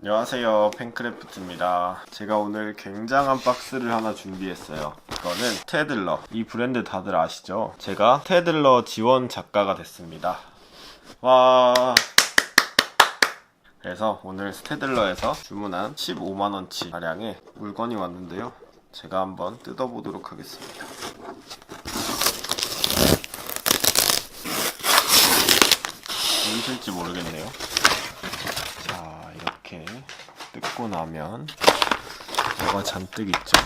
안녕하세요. 팬크래프트입니다. 제가 오늘 굉장한 박스를 하나 준비했어요. 이거는 스테들러. 이 브랜드 다들 아시죠? 제가 스테들러 지원 작가가 됐습니다. 와. 그래서 오늘 스테들러에서 주문한 15만원치 가량의 물건이 왔는데요. 제가 한번 뜯어보도록 하겠습니다. 무엇일지 모르겠네요. 자 이렇게 뜯고 나면 뭐가 잔뜩 있죠?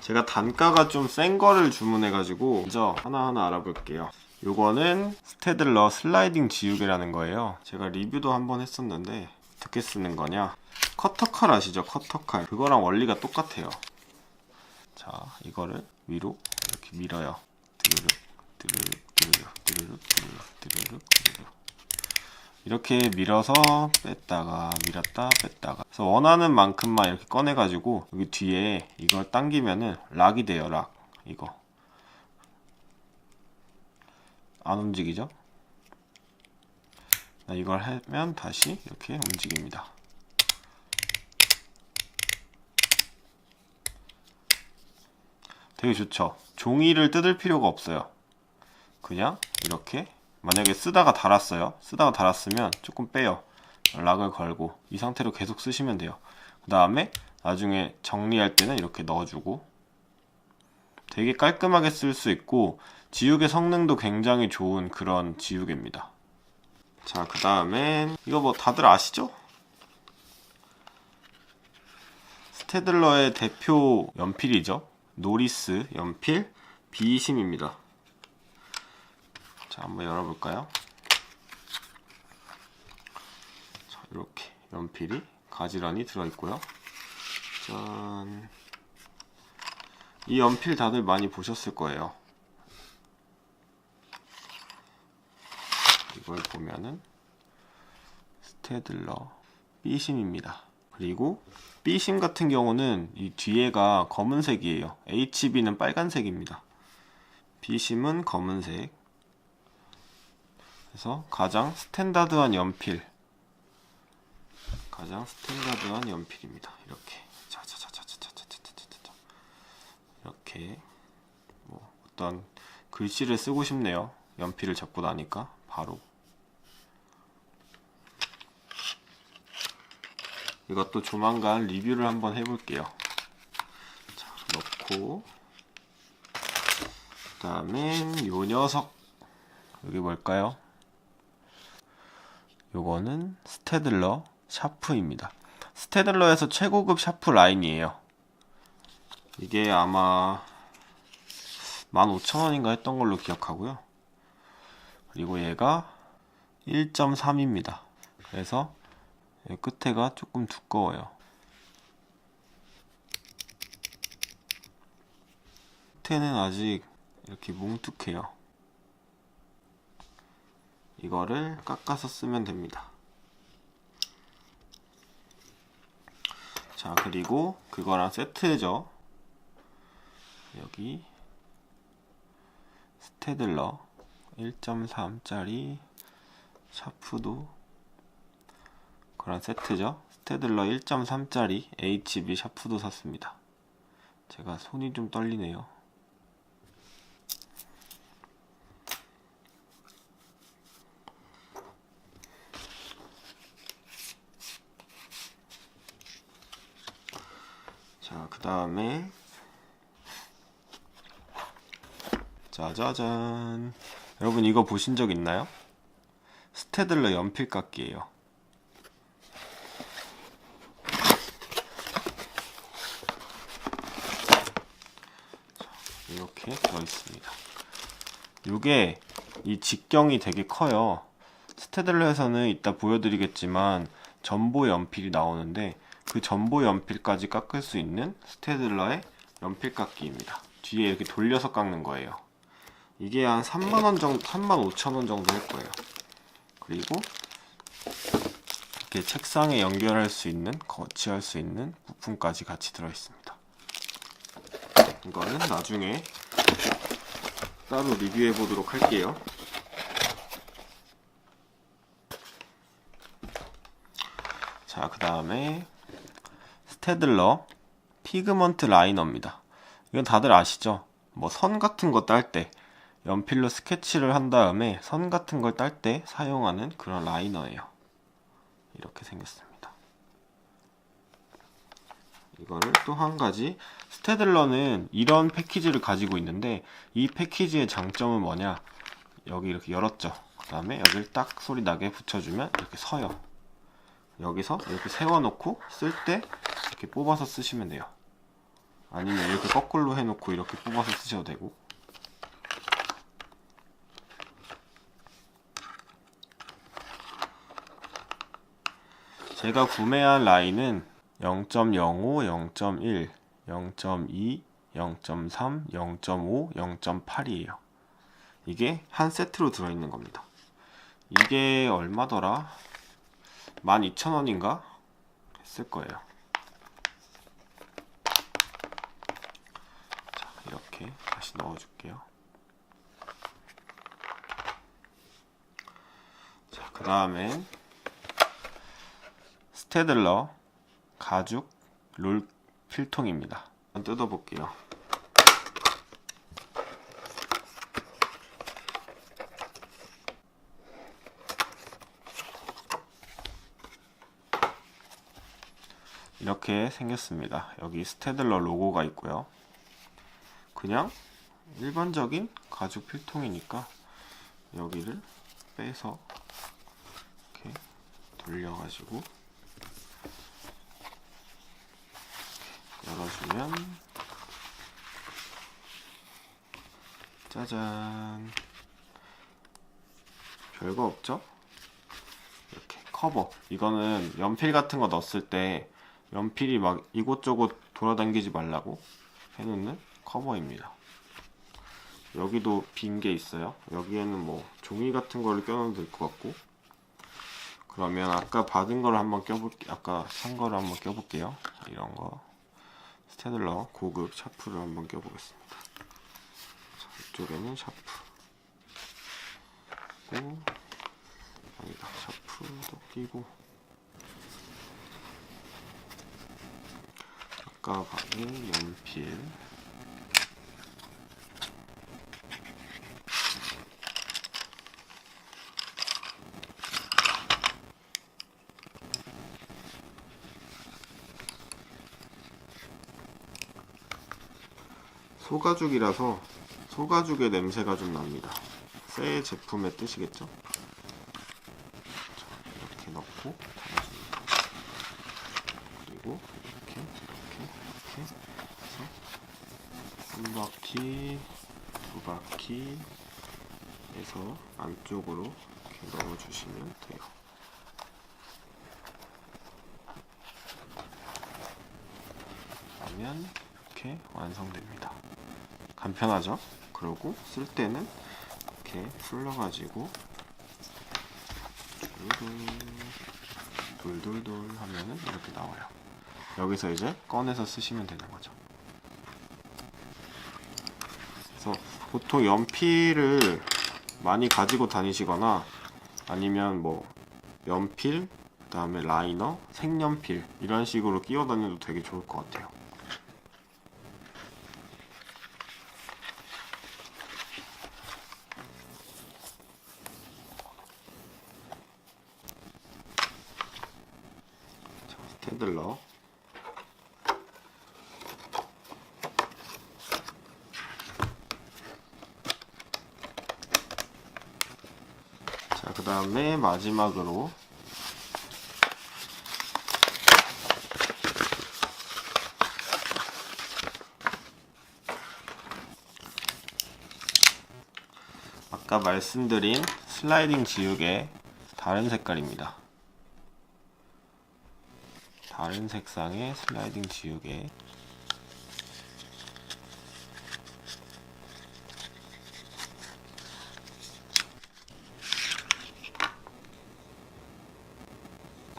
제가 단가가 좀 센 거를 주문해가지고 먼저 하나하나 알아볼게요. 요거는 스테들러 슬라이딩 지우개라는 거예요. 제가 리뷰도 한번 했었는데 어떻게 쓰는 거냐? 커터칼 아시죠? 커터칼. 그거랑 원리가 똑같아요. 자, 이거를 위로 이렇게 밀어요. 드르륵, 드르륵, 드르륵, 드르륵, 드르륵, 드르륵, 드르륵. 이렇게 밀어서 뺐다가 밀었다 뺐다가 그래서 원하는 만큼만 이렇게 꺼내 가지고 여기 뒤에 이걸 당기면은 락이 돼요 락 이거 안 움직이죠? 이걸 하면 다시 이렇게 움직입니다 되게 좋죠. 종이를 뜯을 필요가 없어요. 그냥 이렇게 만약에 쓰다가 달았어요. 쓰다가 달았으면 조금 빼요. 락을 걸고 이 상태로 계속 쓰시면 돼요. 그 다음에 나중에 정리할 때는 이렇게 넣어주고 되게 깔끔하게 쓸 수 있고 지우개 성능도 굉장히 좋은 그런 지우개입니다. 자, 그 다음엔 이거 뭐 다들 아시죠? 스테들러의 대표 연필이죠. 노리스 연필 비심입니다. 자, 한번 열어볼까요? 자, 이렇게 연필이 가지런히 들어있고요. 짠. 이 연필 다들 많이 보셨을 거예요. 이걸 보면은 스테들러 B심입니다. 그리고 B심 같은 경우는 이 뒤에가 검은색이에요. HB는 빨간색입니다. B심은 검은색. 그래서 가장 스탠다드한 연필. 가장 스탠다드한 연필입니다. 이렇게. 자자자자자자자자자자. 이렇게 뭐 어떤 글씨를 쓰고 싶네요. 연필을 잡고 나니까 바로 이것도 조만간 리뷰를 한번 해볼게요. 자, 넣고 그 다음엔 요 녀석 여기 뭘까요? 요거는 스테들러 샤프입니다. 스테들러에서 최고급 샤프 라인이에요. 이게 아마 15,000원인가 했던 걸로 기억하고요. 그리고 얘가 1.3입니다. 그래서 이 끝에가 조금 두꺼워요. 끝에는 아직 이렇게 뭉툭해요. 이거를 깎아서 쓰면 됩니다. 자, 그리고 그거랑 세트죠. 여기 스테들러 1.3짜리 샤프도 그런 세트죠. 스테들러 1.3짜리 HB 샤프도 샀습니다. 제가 손이 좀 떨리네요. 자, 그 다음에 짜자잔 여러분 이거 보신 적 있나요? 스테들러 연필 깎기예요. 이렇게 들어있습니다. 이게 이 직경이 되게 커요. 스테들러에서는 이따 보여드리겠지만 전보 연필이 나오는데 그 전보 연필까지 깎을 수 있는 스테들러의 연필 깎기입니다. 뒤에 이렇게 돌려서 깎는 거예요. 이게 한 3만원 정도, 3만 5천원 정도 할 거예요. 그리고 이렇게 책상에 연결할 수 있는, 거치할 수 있는 부품까지 같이 들어있습니다. 이거는 나중에 따로 리뷰해 보도록 할게요. 자, 그 다음에 스테들러 피그먼트 라이너입니다. 이건 다들 아시죠? 뭐 선 같은 거 딸 때 연필로 스케치를 한 다음에 선 같은 걸 딸 때 사용하는 그런 라이너예요. 이렇게 생겼습니다. 이거를 또 한 가지. 스테들러는 이런 패키지를 가지고 있는데 이 패키지의 장점은 뭐냐? 여기 이렇게 열었죠. 그 다음에 여기를 딱 소리 나게 붙여주면 이렇게 서요. 여기서 이렇게 세워놓고 쓸 때 이렇게 뽑아서 쓰시면 돼요. 아니면 이렇게 거꾸로 해놓고 이렇게 뽑아서 쓰셔도 되고. 제가 구매한 라인은 0.05, 0.1, 0.2, 0.3, 0.5, 0.8이에요. 이게 한 세트로 들어있는 겁니다. 이게 얼마더라? 12,000원인가? 했을 거예요. 자, 이렇게 다시 넣어줄게요. 자, 그 다음엔 스테들러 가죽 롤 필통입니다. 뜯어볼게요. 이렇게 생겼습니다. 여기 스테들러 로고가 있고요. 그냥 일반적인 가죽 필통이니까 여기를 빼서 이렇게 돌려가지고 열어주면 짜잔. 별거 없죠? 이렇게 커버. 이거는 연필 같은 거 넣었을 때 연필이 막 이곳저곳 돌아다니지 말라고 해놓는 커버입니다. 여기도 빈 게 있어요. 여기에는 뭐 종이 같은 거를 껴놓으면 될것 같고. 그러면 아까 받은 거를 한번 껴볼게요 아까 산 거를 한번 껴볼게요. 이런 거 스테들러 고급 샤프를 한번 껴보겠습니다. 자, 이쪽에는 샤프. 고 아니다 샤프도 끼고 아까 받은 연필 소가죽이라서 소가죽의 냄새가 좀 납니다. 새 제품의 뜻이겠죠? 자, 이렇게 넣고 달아줍니다. 그리고 이렇게 이렇게 이렇게 해서 한 바퀴, 두 바퀴 해서 안쪽으로 이렇게 넣어주시면 돼요. 그러면 이렇게 완성됩니다. 간편하죠? 그리고 쓸 때는 이렇게 풀러가지고 돌돌 돌 돌돌 하면은 이렇게 나와요. 여기서 이제 꺼내서 쓰시면 되는 거죠. 그래서 보통 연필을 많이 가지고 다니시거나 아니면 뭐 연필, 그 다음에 라이너, 색연필 이런 식으로 끼워 다녀도 되게 좋을 것 같아요. 자, 스테들러 자, 그 다음에 마지막으로 아까 말씀드린 슬라이딩 지우개 다른 색깔입니다. 다른 색상의 슬라이딩 지우개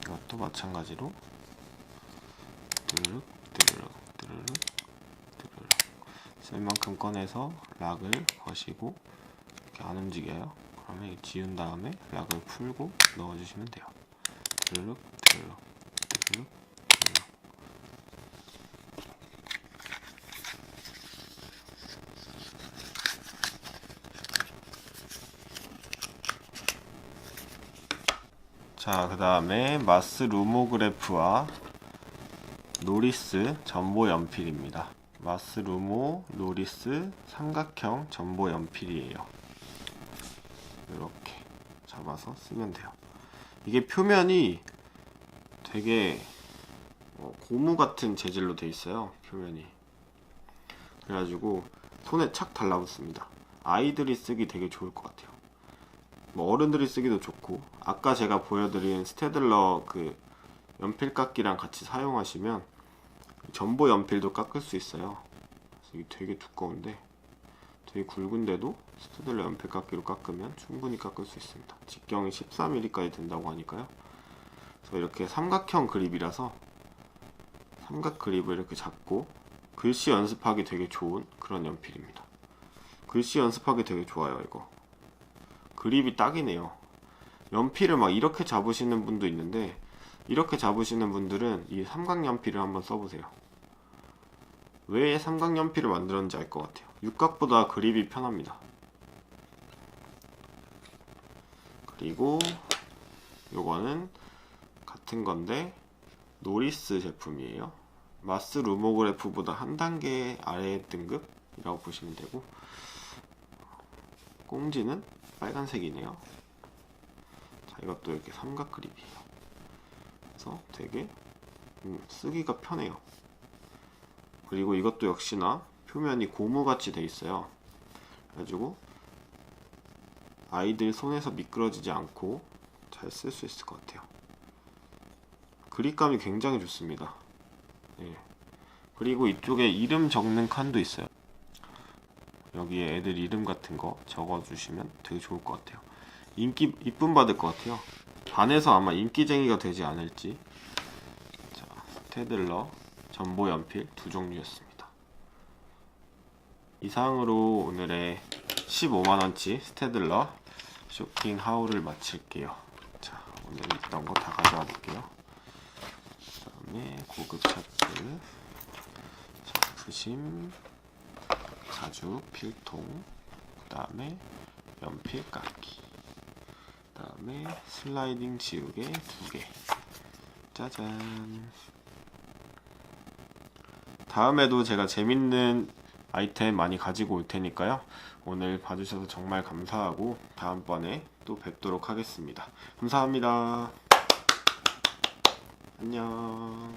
이것도 마찬가지로 드르륵 드르륵 드르륵 드르륵 쓸 만큼 꺼내서 락을 거시고 이렇게 안 움직여요. 그러면 지운 다음에 락을 풀고 넣어주시면 돼요. 드르륵 드르륵 자, 그 다음에 마스 루모그래프와 노리스 전보 연필입니다. 마스 루모 노리스 삼각형 전보 연필이에요. 이렇게 잡아서 쓰면 돼요. 이게 표면이 되게 어, 고무 같은 재질로 돼 있어요. 표면이. 그래가지고 손에 착 달라붙습니다. 아이들이 쓰기 되게 좋을 것 같아요. 뭐 어른들이 쓰기도 좋고 아까 제가 보여드린 스테들러 그 연필 깎기랑 같이 사용하시면 전보 연필도 깎을 수 있어요. 이게 되게 두꺼운데 되게 굵은데도 스테들러 연필 깎기로 깎으면 충분히 깎을 수 있습니다. 직경이 14mm까지 된다고 하니까요. 이렇게 삼각형 그립이라서 삼각 그립을 이렇게 잡고 글씨 연습하기 되게 좋은 그런 연필입니다. 글씨 연습하기 되게 좋아요, 이거. 그립이 딱이네요. 연필을 막 이렇게 잡으시는 분도 있는데 이렇게 잡으시는 분들은 이 삼각 연필을 한번 써보세요. 왜 삼각 연필을 만들었는지 알 것 같아요. 육각보다 그립이 편합니다. 그리고 요거는 같은 건데 노리스 제품이에요. 마스 루모그래프보다 한 단계 아래 등급이라고 보시면 되고 꽁지는 빨간색이네요. 자, 이것도 이렇게 삼각 그립이에요. 그래서 되게 음, 쓰기가 편해요. 그리고 이것도 역시나 표면이 고무같이 돼 있어요. 그래가지고 아이들 손에서 미끄러지지 않고 잘 쓸 수 있을 것 같아요. 그립감이 굉장히 좋습니다. 예. 그리고 이쪽에 이름 적는 칸도 있어요. 여기에 애들 이름 같은 거 적어주시면 되게 좋을 것 같아요. 인기 이쁨 받을 것 같아요. 반에서 아마 인기쟁이가 되지 않을지. 자, 스테들러 전보 연필 두 종류였습니다. 이상으로 오늘의 15만 원치 스테들러 쇼핑 하울을 마칠게요. 자, 오늘 있던 거 다 가져와 볼게요. 그다음에 고급 차트, 작프심. 가죽 필통 그 다음에 연필 깎기. 그 다음에 슬라이딩 지우개 두개. 짜잔. 다음에도 제가 재밌는 아이템 많이 가지고 올 테니까요. 오늘 봐주셔서 정말 감사하고 다음번에 또 뵙도록 하겠습니다. 감사합니다 안녕